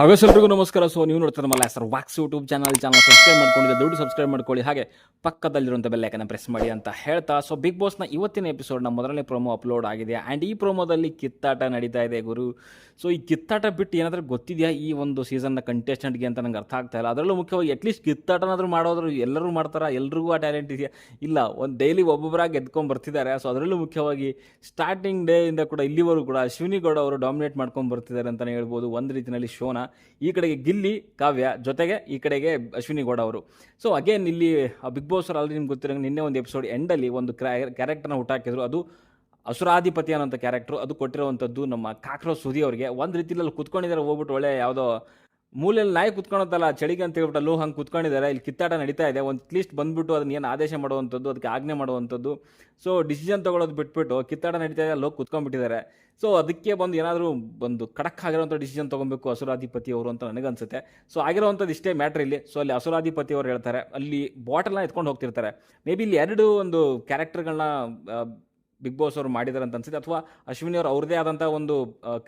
ಹಾಗೆ ಎಲ್ರಿಗೂ ನಮಸ್ಕಾರ. ಸೊ ನೀವು ನೋಡ್ತಾರೆ ನಮ್ಮ ಹೆಸರು ವಾಕ್ಸ್ ಯೂಟ್ಯೂಬ್ ಚಾನಲ್ ಚಾನಲ್ ಸಬ್ಸ್ಕ್ರೈಬ್ ಮಾಡ್ಕೊಂಡಿದ್ದೆ ದುಡ್ಡು ಸಬ್ಸ್ಕ್ರೈಬ್ ಮಾಡ್ಕೊಳ್ಳಿ. ಹಾಗೆ ಪಕ್ಕದಲ್ಲಿರುವಂಥ ಬೆಲ್ಲೈಕನ್ನ ಪ್ರೆಸ್ ಮಾಡಿ ಅಂತ ಹೇಳ್ತಾ. ಸೊ ಬಿಗ್ ಬಾಸ್ನ ಇವತ್ತಿನ ಎಪಿಸೋಡ್ನ ಮೊದಲನೇ ಪ್ರೋಮೋ ಅಪ್ಲೋಡ್ ಆಗಿದೆ. ಆ್ಯಂಡ್ ಈ ಪ್ರೋಮೋದಲ್ಲಿ ಕಿತ್ತಾಟ ನಡೀತಾ ಇದೆ ಗುರು. ಸೊ ಈ ಕಿತ್ತಾಟ ಬಿಟ್ಟು ಏನಾದರೂ ಗೊತ್ತಿದೆಯಾ ಈ ಒಂದು ಸೀಸನ್ನ ಕಂಟೆಸ್ಟೆಂಟ್ಗೆ ಅಂತ ನಂಗೆ ಅರ್ಥ ಆಗ್ತಾ ಇಲ್ಲ. ಅದರಲ್ಲೂ ಮುಖ್ಯವಾಗಿ ಅಟ್ಲೀಸ್ಟ್ ಕಿತ್ತಾಟನಾದರೂ ಮಾಡೋದ್ರು ಎಲ್ಲರೂ ಮಾಡ್ತಾರಾ? ಎಲ್ರಿಗೂ ಆ ಟ್ಯಾಲೆಂಟ್ ಇದೆಯಾ? ಇಲ್ಲ, ಒಂದು ಡೈಲಿ ಒಬ್ಬೊಬ್ಬರಾಗಿ ಗೆದ್ಕೊಂಡು ಬರ್ತಿದ್ದಾರೆ. ಸೊ ಅದರಲ್ಲೂ ಮುಖ್ಯವಾಗಿ ಸ್ಟಾರ್ಟಿಂಗ್ ಡೇ ಇಂದ ಕೂಡ ಇಲ್ಲಿವರೆಗೂ ಕೂಡ ಅಶ್ವಿನಿ ಗೌಡ ಅವರು ಡಾಮಿನೇಟ್ ಮಾಡ್ಕೊಂಡು ಬರ್ತಿದ್ದಾರೆ ಅಂತಲೇ ಹೇಳ್ಬೋದು. ಒಂದು ರೀತಿಯಲ್ಲಿ ಶೋನ. ಈ ಕಡೆಗೆ ಗಿಲ್ಲಿ, ಕಾವ್ಯ, ಜೊತೆಗೆ ಈ ಕಡೆಗೆ ಅಶ್ವಿನಿ ಗೌಡ ಅವರು. ಸೊ ಅಗೇನ್ ಇಲ್ಲಿ ಬಿಗ್ ಬಾಸ್ ಆಲ್ರೆಡಿ ನಿಮ್ಗೆ ಗೊತ್ತಿರೋ ನಿನ್ನೆ ಒಂದು ಎಪಿಸೋಡ್ ಎಂಡಲ್ಲಿ ಒಂದು ಕ್ಯಾರೆಕ್ಟರ್ನ ಹುಟ್ಟಾಕಿದ್ರು ಅದು ಅಸುರಾಧಿಪತಿ ಅನ್ನೋಂಥ ಕ್ಯಾರೆಕ್ಟ್ರು ಅದು ಕೊಟ್ಟಿರುವಂಥದ್ದು ನಮ್ಮ ಕಾಕ್ರೋ ಸುದಿ ಅವರಿಗೆ. ಒಂದು ರೀತಿಯಲ್ಲಿ ಕುತ್ಕೊಂಡಿದ್ದಾರೆ, ಹೋಗ್ಬಿಟ್ಟು ಒಳ್ಳೆ ಯಾವುದೋ ಮೂಲೆಯಲ್ಲಿ ನಾಯಿ ಕುತ್ಕೊಳತ್ತಲ್ಲ, ಚಳಿಗೆ ಅಂತ ಹೇಳ್ಬಿಟ್ಟು ಹಂಗೆ ಕುತ್ಕೊಂಡಿದ್ದಾರೆ. ಇಲ್ಲಿ ಕಿತ್ತಾಟ ನಡೀತಾ ಇದೆ. ಒಂದು ಅಟ್ಲೀಸ್ಟ್ ಬಂದ್ಬಿಟ್ಟು ಅದನ್ನ ಏನು ಆದೇಶ ಮಾಡುವಂಥದ್ದು, ಅದಕ್ಕೆ ಆಜ್ಞೆ ಮಾಡುವಂಥದ್ದು. ಸೊ ಡಿಸಿಷನ್ ತೊಗೊಳೋದು ಬಿಟ್ಬಿಟ್ಟು ಕಿತ್ತಾಟ ನಡೀತಾ ಇದೆ ಲೋ ಕುತ್ಕೊಂಡ್ಬಿಟ್ಟಿದ್ದಾರೆ. ಸೊ ಅದಕ್ಕೆ ಬಂದು ಏನಾದರೂ ಒಂದು ಖಡಕ್ ಆಗಿರೋಂಥ ಡಿಸಿಷನ್ ತೊಗೊಬೇಕು ಅಸುರಾಧಿಪತಿ ಅವರು ಅಂತ ನನಗನ್ಸುತ್ತೆ ಸೊ ಆಗಿರೋವಂಥದ್ದು ಇಷ್ಟೇ ಮ್ಯಾಟ್ರ್ ಇಲ್ಲಿ. ಸೊ ಅಲ್ಲಿ ಅಸುರಾಧಿಪತಿ ಅವರು ಹೇಳ್ತಾರೆ, ಅಲ್ಲಿ ಬಾಟಲ್ನ ಎತ್ಕೊಂಡು ಹೋಗ್ತಿರ್ತಾರೆ. ಮೇ ಬಿ ಇಲ್ಲಿ ಎರಡು ಒಂದು ಕ್ಯಾರೆಕ್ಟರ್ಗಳನ್ನ ಬಿಗ್ ಬಾಸ್ ಅವರು ಮಾಡಿದ್ದಾರೆ ಅಂತ ಅನ್ಸುತ್ತೆ. ಅಥವಾ ಅಶ್ವಿನಿ ಅವರು ಅವ್ರದೇ ಆದಂಥ ಒಂದು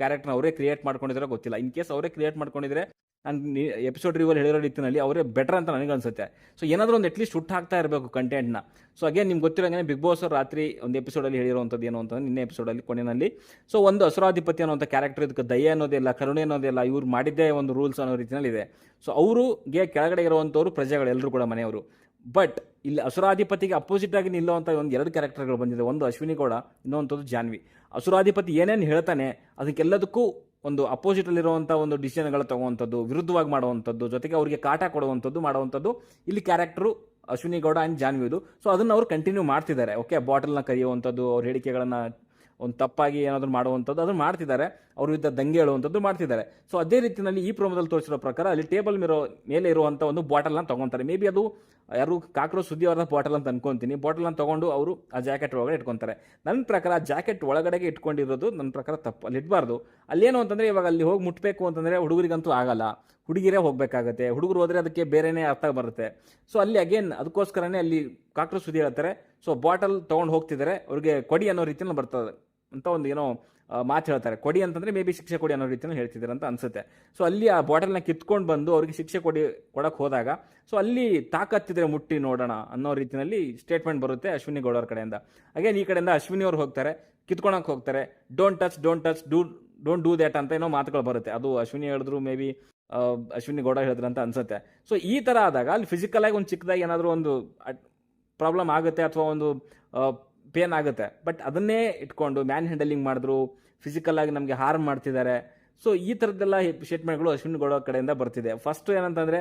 ಕ್ಯಾರೆಕ್ಟರ್ನ ಅವರೇ ಕ್ರಿಯೇಟ್ ಮಾಡ್ಕೊಂಡಿದ್ರೆ ಗೊತ್ತಿಲ್ಲ. ಇನ್ ಕೇಸ್ ಅವರೇ ಕ್ರಿಯೇಟ್ ಮಾಡ್ಕೊಂಡಿದ್ರೆ ನಾನು ಎಪಿಸೋಡ್ ರಿವಲ್ ಹೇಳಿರೋ ರೀತಿಯಲ್ಲಿ ಅವರೇ ಬೆಟರ್ ಅಂತ ನನಗೆ ಅನ್ಸುತ್ತೆ. ಸೊ ಏನಾದರೂ ಒಂದು ಅಟ್ಲೀಸ್ಟ್ ಹುಟ್ಟು ಹಾಕ್ತಾ ಇರಬೇಕು ಕಂಟೆಂಟ್ನ ಸೊ ಅಗೇನ್ ನಿಮ್ಗೆ ಗೊತ್ತಿರೋಂಗೆ ಬಿಗ್ ಬಾಸ್ ಅವ್ರು ರಾತ್ರಿ ಒಂದು ಎಪಿಸೋಡಲ್ಲಿ ಹೇಳಿರುವಂಥದ್ದು ಏನು ಅಂತಂದ್ರೆ ನಿನ್ನೆ ಎಪಿಸೋಡಲ್ಲಿ ಕೊನೆಯಲ್ಲಿ. ಸೊ ಒಂದು ಅಸುರಾಧಿಪತಿ ಅನ್ನೋಂಥ ಕ್ಯಾರೆಕ್ಟರ್ ಇದಕ್ಕೆ ದಯ ಅನ್ನೋದಿಲ್ಲ ಕರುಣೆ ಅನ್ನೋದಿಲ್ಲ ಇವ್ರು ಮಾಡಿದ್ದೇ ಒಂದು ರೂಲ್ಸ್ ಅನ್ನೋ ರೀತಿಯಲ್ಲಿ ಇದೆ. ಸೊ ಅವರಿಗೆ ಕೆಳಗಡೆ ಇರುವಂಥವ್ರು ಪ್ರಜೆಗಳು ಎಲ್ಲರೂ ಕೂಡ ಮನೆಯವರು. ಬಟ್ ಇಲ್ಲಿ ಅಸುರಾಧಿಪತಿಗೆ ಅಪೋಸಿಟ್ ಆಗಿ ನಿಲ್ಲುವಂಥ ಒಂದು ಎರಡು ಕ್ಯಾರೆಕ್ಟರ್ಗಳು ಬಂದಿದೆ. ಒಂದು ಅಶ್ವಿನಿ ಗೌಡ ಇನ್ನೊಂಥದ್ದು ಜಾನ್ವಿ. ಅಸುರಾಧಿಪತಿ ಏನೇನು ಹೇಳ್ತಾನೆ, ಅದಕ್ಕೆಲ್ಲದಕ್ಕೂ ಒಂದು ಅಪೋಸಿಟಲ್ಲಿರುವಂಥ ಒಂದು ಡಿಸಿಷನ್ಗಳು ತಗೋವಂಥದ್ದು, ವಿರುದ್ಧವಾಗಿ ಮಾಡುವಂಥದ್ದು, ಜೊತೆಗೆ ಅವರಿಗೆ ಕಾಟ ಕೊಡುವಂಥದ್ದು, ಮಾಡುವಂಥದ್ದು. ಇಲ್ಲಿ ಕ್ಯಾರೆಕ್ಟ್ರು ಅಶ್ವಿನಿ ಗೌಡ ಆ್ಯಂಡ್ ಜಾನ್ವಿದು ಸೊ ಅದನ್ನು ಅವರು ಕಂಟಿನ್ಯೂ ಮಾಡ್ತಿದ್ದಾರೆ. ಓಕೆ ಬಾಟಲ್ನ ಕರೆಯುವಂಥದ್ದು, ಅವ್ರ ಹೇಳಿಕೆಗಳನ್ನು ಒಂದು ತಪ್ಪಾಗಿ ಏನಾದರೂ ಮಾಡುವಂಥದ್ದು, ಅದನ್ನು ಮಾಡ್ತಿದ್ದಾರೆ. ಅವ್ರ ವಿರುದ್ಧ ದಂಗೆ ಹೇಳುವಂಥದ್ದು ಮಾಡ್ತಿದ್ದಾರೆ. ಸೊ ಅದೇ ರೀತಿಯಲ್ಲಿ ಈ ಪ್ರೋಮೋದಲ್ಲಿ ತೋರಿಸಿರೋ ಪ್ರಕಾರ ಅಲ್ಲಿ ಟೇಬಲ್ ಮೇರೋ, ಮೇಲೆ ಇರುವಂಥ ಒಂದು ಬಾಟಲ್ನ ತೊಗೊತಾರೆ. ಮೇ ಬಿ ಅದು ಯಾರು ಕಾಕ್ರೋ ಸುದ್ದಿ ಅವರ ಬಾಟಲ್ ಅಂತ ಅನ್ಕೊಂತೀನಿ. ಬಾಟಲ್ನ ತೊಗೊಂಡು ಅವರು ಆ ಜಾಕೆಟ್ ಒಳಗಡೆ ಇಟ್ಕೊತಾರೆ. ನನ್ನ ಪ್ರಕಾರ ಜಾಕೆಟ್ ಒಳಗಡೆಗೆ ಇಟ್ಕೊಂಡಿರೋದು ನನ್ನ ಪ್ರಕಾರ ತಪ್ಪು. ಅಲ್ಲಿ ಇಡಬಾರ್ದು. ಅಲ್ಲೇನು ಅಂತಂದರೆ ಇವಾಗ ಅಲ್ಲಿ ಹೋಗಿ ಮುಟ್ಟಬೇಕು ಅಂತಂದರೆ ಹುಡುಗರಿಗಂತೂ ಆಗಲ್ಲ. ಹುಡುಗಿರೇ ಹೋಗಬೇಕಾಗತ್ತೆ. ಹುಡುಗರು ಹೋದರೆ ಅದಕ್ಕೆ ಬೇರೆನೇ ಅರ್ಥ ಬರುತ್ತೆ. ಸೊ ಅಲ್ಲಿ ಅಗೇನ್ ಅದಕ್ಕೋಸ್ಕರನೇ ಅಲ್ಲಿ ಕಾಕ್ರೋ ಸುದ್ದಿ ಹೇಳ್ತಾರೆ. ಸೊ ಬಾಟಲ್ ತೊಗೊಂಡು ಹೋಗ್ತಿದ್ದಾರೆ ಅವ್ರಿಗೆ ಕೊಡಿ ಅನ್ನೋ ರೀತಿಯಲ್ಲಿ ಬರ್ತದೆ ಅಂತ ಒಂದು ಏನೋ ಮಾತು ಹೇಳ್ತಾರೆ. ಕೊಡಿ ಅಂತಂದರೆ ಮೇ ಬಿ ಶಿಕ್ಷೆ ಕೊಡಿ ಅನ್ನೋ ರೀತಿಯಲ್ಲಿ ಹೇಳ್ತಿದ್ದಾರೆ ಅಂತ ಅನ್ಸುತ್ತೆ. ಸೊ ಅಲ್ಲಿ ಆ ಬಾಟಲ್ನ ಕಿತ್ಕೊಂಡು ಬಂದು ಅವ್ರಿಗೆ ಶಿಕ್ಷೆ ಕೊಡಿ ಕೊಡಕ್ಕೆ ಹೋದಾಗ ಸೊ ಅಲ್ಲಿ ತಾಕತ್ತಿದ್ರೆ ಮುಟ್ಟಿ ನೋಡೋಣ ಅನ್ನೋ ರೀತಿಯಲ್ಲಿ ಸ್ಟೇಟ್ಮೆಂಟ್ ಬರುತ್ತೆ ಅಶ್ವಿನಿ ಗೌಡವ್ರ ಕಡೆಯಿಂದ. ಅಗೇನ್ ಈ ಕಡೆಯಿಂದ ಅಶ್ವಿನಿ ಅವ್ರು ಹೋಗ್ತಾರೆ ಕಿತ್ಕೊಳಕ್ಕೆ ಹೋಗ್ತಾರೆ. Don't touch don't touch do don't do that ಅಂತ ಏನೋ ಮಾತುಗಳು ಬರುತ್ತೆ. ಅದು ಅಶ್ವಿನಿ ಹೇಳಿದ್ರು ಮೇ ಬಿ ಅಶ್ವಿನಿ ಗೌಡ ಹೇಳಿದ್ರು ಅಂತ ಅನ್ಸುತ್ತೆ. ಸೊ ಈ ಥರ ಆದಾಗ ಅಲ್ಲಿ ಫಿಸಿಕಲ್ ಆಗಿ ಒಂದು ಚಿಕ್ಕದಾಗಿ ಏನಾದರೂ ಒಂದು ಪ್ರಾಬ್ಲಮ್ ಆಗುತ್ತೆ ಅಥವಾ ಒಂದು ಪೇನ್ ಆಗುತ್ತೆ. ಬಟ್ ಅದನ್ನೇ ಇಟ್ಕೊಂಡು ಮ್ಯಾನ್ ಹ್ಯಾಂಡಲಿಂಗ್ ಮಾಡಿದ್ರು ಫಿಸಿಕಲ್ ಆಗಿ ನಮಗೆ ಹಾರ್ಮ್ ಮಾಡ್ತಿದ್ದಾರೆ. ಸೊ ಈ ಥರದ್ದೆಲ್ಲ ಸ್ಟೇಟ್ಮೆಂಟ್ಗಳು ಅಶ್ವಿನ್ ಗೌಡ ಕಡೆಯಿಂದ ಬರ್ತಿದೆ. ಫಸ್ಟ್ ಏನಂತಂದರೆ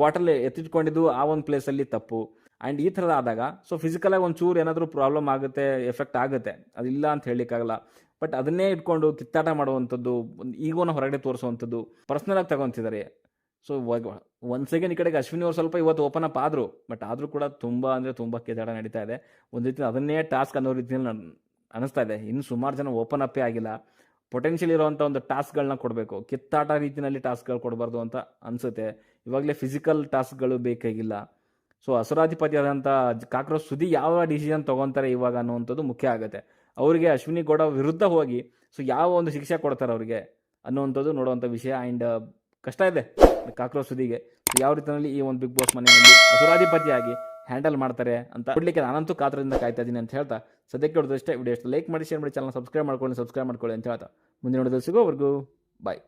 ಬಾಟಲ್ ಎತ್ತಿಟ್ಕೊಂಡಿದ್ದು ಆ ಒಂದು ಪ್ಲೇಸಲ್ಲಿ ತಪ್ಪು. ಆ್ಯಂಡ್ ಈ ಥರದ ಆದಾಗ ಸೊ ಫಿಸಿಕಲಾಗಿ ಒಂದು ಚೂರು ಏನಾದರೂ ಪ್ರಾಬ್ಲಮ್ ಆಗುತ್ತೆ ಎಫೆಕ್ಟ್ ಆಗುತ್ತೆ. ಅದಿಲ್ಲ ಅಂತ ಹೇಳಲಿಕ್ಕಾಗಲ್ಲ. ಬಟ್ ಅದನ್ನೇ ಇಟ್ಕೊಂಡು ಕಿತ್ತಾಟ ಮಾಡುವಂಥದ್ದು, ಈಗೋನ ಹೊರಗಡೆ ತೋರಿಸುವಂಥದ್ದು ಪರ್ಸ್ನಲಾಗಿ ತಗೊತಿದ್ದಾರೆ. ಸೊ ಒಂದು ಸೆಕೆಂಡ್ ಈ ಕಡೆಗೆ ಅಶ್ವಿನಿ ಅವ್ರು ಸ್ವಲ್ಪ ಇವತ್ತು ಓಪನ್ ಅಪ್ ಆದರು. ಬಟ್ ಆದರೂ ಕೂಡ ತುಂಬ ಅಂದರೆ ತುಂಬ ಕಿತ್ತಾಟ ನಡೀತಾ ಇದೆ. ಒಂದು ರೀತಿ ಅದನ್ನೇ ಟಾಸ್ಕ್ ಅನ್ನೋ ರೀತಿಯಲ್ಲಿ ಅನಿಸ್ತಾ ಇದೆ. ಇನ್ನು ಸುಮಾರು ಜನ ಓಪನ್ ಅಪ್ಪೇ ಆಗಿಲ್ಲ. ಪೊಟೆನ್ಷಿಯಲ್ ಇರುವಂಥ ಒಂದು ಟಾಸ್ಕ್ಗಳನ್ನ ಕೊಡಬೇಕು. ಕಿತ್ತಾಟ ರೀತಿಯಲ್ಲಿ ಟಾಸ್ಕ್ಗಳು ಕೊಡಬಾರ್ದು ಅಂತ ಅನಿಸುತ್ತೆ. ಇವಾಗಲೇ ಫಿಸಿಕಲ್ ಟಾಸ್ಕ್ಗಳು ಬೇಕಾಗಿಲ್ಲ. ಸೊ ಅಸುರಾಧಿಪತಿ ಆದಂಥ ಕಾಕ್ರೋಚ್ ಸುದಿ ಯಾವ ಡಿಸಿಷನ್ ತೊಗೊತಾರೆ ಇವಾಗ ಅನ್ನುವಂಥದ್ದು ಮುಖ್ಯ ಆಗುತ್ತೆ. ಅವರಿಗೆ ಅಶ್ವಿನಿ ಗೌಡ ವಿರುದ್ಧ ಹೋಗಿ ಸೊ ಯಾವ ಒಂದು ಶಿಕ್ಷೆ ಕೊಡ್ತಾರೆ ಅವರಿಗೆ ಅನ್ನುವಂಥದ್ದು ನೋಡುವಂಥ ವಿಷಯ. ಆ್ಯಂಡ್ ಕಷ್ಟ ಇದೆ. ಕಾಕ್ರೋಚ್ ಸುದಿಗೆ ಯಾವ ರೀತಿಯಲ್ಲಿ ಈ ಒಂದು ಬಿಗ್ ಬಾಸ್ ಮನೆಯಲ್ಲಿ ಅಸುರಾಧಿಪತಿಯಾಗಿ ಹ್ಯಾಂಡಲ್ ಮಾಡ್ತಾರೆ ಅಂತ ಕೊಡ್ಲಿಕ್ಕೆ ನಾನಂತೂ ಕಾತ್ರದಿಂದ ಕಾಯ್ತಾ ಇದ್ದೀನಿ ಅಂತ ಹೇಳ್ತಾ, ಸದ್ಯಕ್ಕೆ ಹೊಡೆದಷ್ಟೇ ವಿಡಿಯೋ ಲೈಕ್ ಮಾಡಿ ಶೇರ್ ಮಾಡಿ ಚಾನಲ್ ಸಬ್ಸ್ಕ್ರೈಬ್ ಮಾಡ್ಕೊಳ್ಳಿ ಸಬ್ಸ್ಕ್ರೈಬ್ ಮಾಡ್ಕೊಳ್ಳಿ ಅಂತ ಹೇಳ್ತಾ, ಮುಂದಿನ ನೋಡಿದ್ರೆ ಸಿಗೋವರೆಗೂ ಬಾಯ್